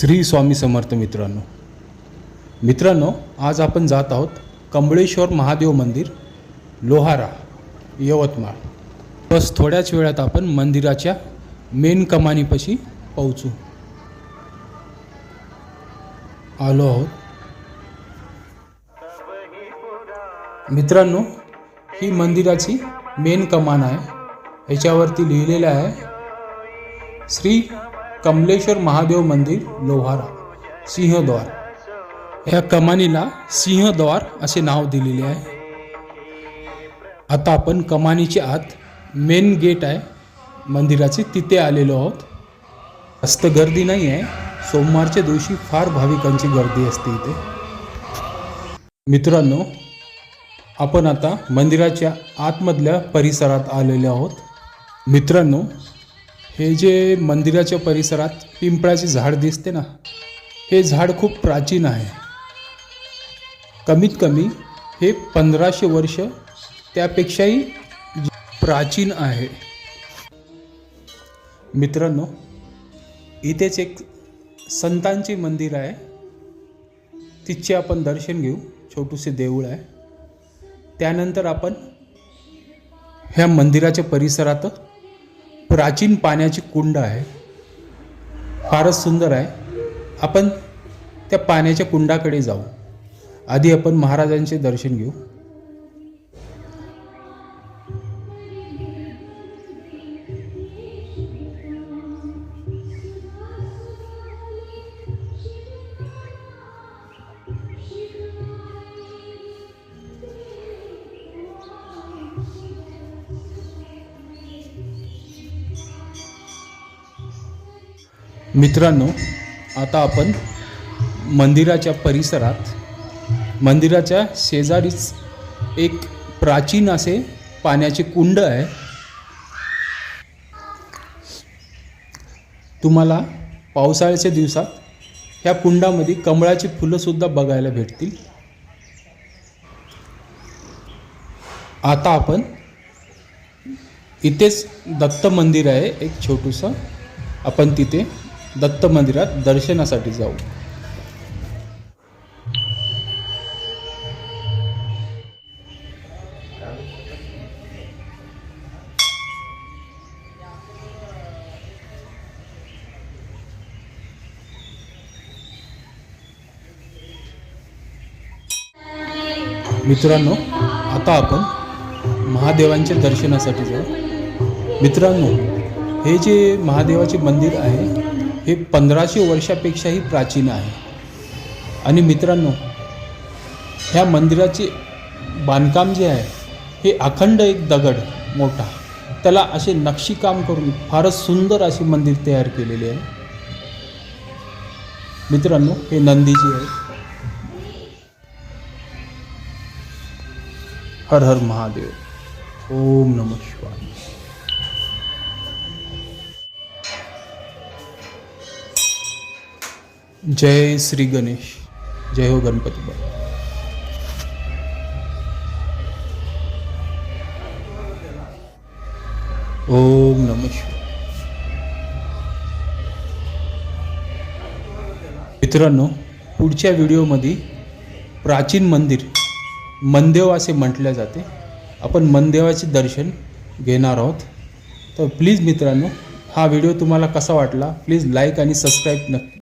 श्री स्वामी समर्थ मित्रांनो. मित्रांनो आज आपण जात आहोत कमळेश्वर महादेव मंदिर लोहारा यवतमाळ. बस थोड्याच वेळात आपण मंदिराच्या मेन कमानीपाशी पोहोचू. आलो आहोत. मित्रांनो ही मंदिराची मेन कमान आहे. ह्याच्यावरती लिहिलेलं आहे श्री कमलेश्वर महादेव मंदिर लोहारा सिंहद्वार. ह्या कमानीला सिंहद्वार असे नाव दिलेले आहे. आता आपण कमानीच्या आत मेन गेट आहे. मंदिराचे तिथे आलेलो आहोत. जास्त गर्दी नाही आहे. सोमवारच्या दिवशी फार भाविकांची गर्दी असते इथे. मित्रांनो आपण आता मंदिराच्या आतमधल्या परिसरात आलेले आहोत. मित्रांनो हे जे मंदिराच्या परिसरात पिंपळाचे झाड दिसते ना हे झाड खूप प्राचीन आहे. कमीत कमी हे पंधराशे वर्ष त्यापेक्षाही प्राचीन आहे. मित्रांनो इथेच एक संतांचे मंदिर आहे. तिचे आपण दर्शन घेऊ छोटूसे देऊळ आहे. त्यानंतर आपण ह्या मंदिराच्या परिसरात प्राचीन पाण्याची कुंड आहे. फारच सुंदर आहे. आपण त्या पाण्याच्या कुंडाकडे जाऊ. आधी आपण महाराजांचे दर्शन घेऊ. मित्रांनो आता आपण मंदिराच्या परिसरात मंदिराच्या शेजारीच एक प्राचीन असे पाण्याचे कुंड आहे. तुम्हाला पावसाळ्याच्या दिवसात ह्या कुंडामध्ये कमळाची फुलंसुद्धा बघायला भेटतील. आता आपण इथेच दत्त मंदिर आहे एक छोटूसं. आपण तिथे दत्त मंदिरात दर्शनासाठी जाऊ. मित्रांनो आता आपण महादेवांच्या दर्शनासाठी जाऊ. मित्रांनो हे जे महादेवाचे मंदिर आहे हे पंधराशे वर्षापेक्षाही प्राचीन आहे. आणि मित्रांनो ह्या मंदिराचे बांधकाम जे आहे हे अखंड एक दगड मोठा त्याला असे नक्षीकाम करून फारच सुंदर असे मंदिर तयार केलेले आहे. मित्रांनो हे नंदीजी आहे हर हर महादेव. ओम नम शिवाय. जय श्री गणेश. जय हो गणपती बाबा ओम नम मित्रांनो पुढच्या व्हिडिओमध्ये प्राचीन मंदिर मनदेव असे म्हटले जाते. आपण मनदेवाचे दर्शन घेणार आहोत. तर प्लीज मित्रांनो हा व्हिडिओ तुम्हाला कसा वाटला? प्लीज लाईक आणि सबस्क्राईब नक्की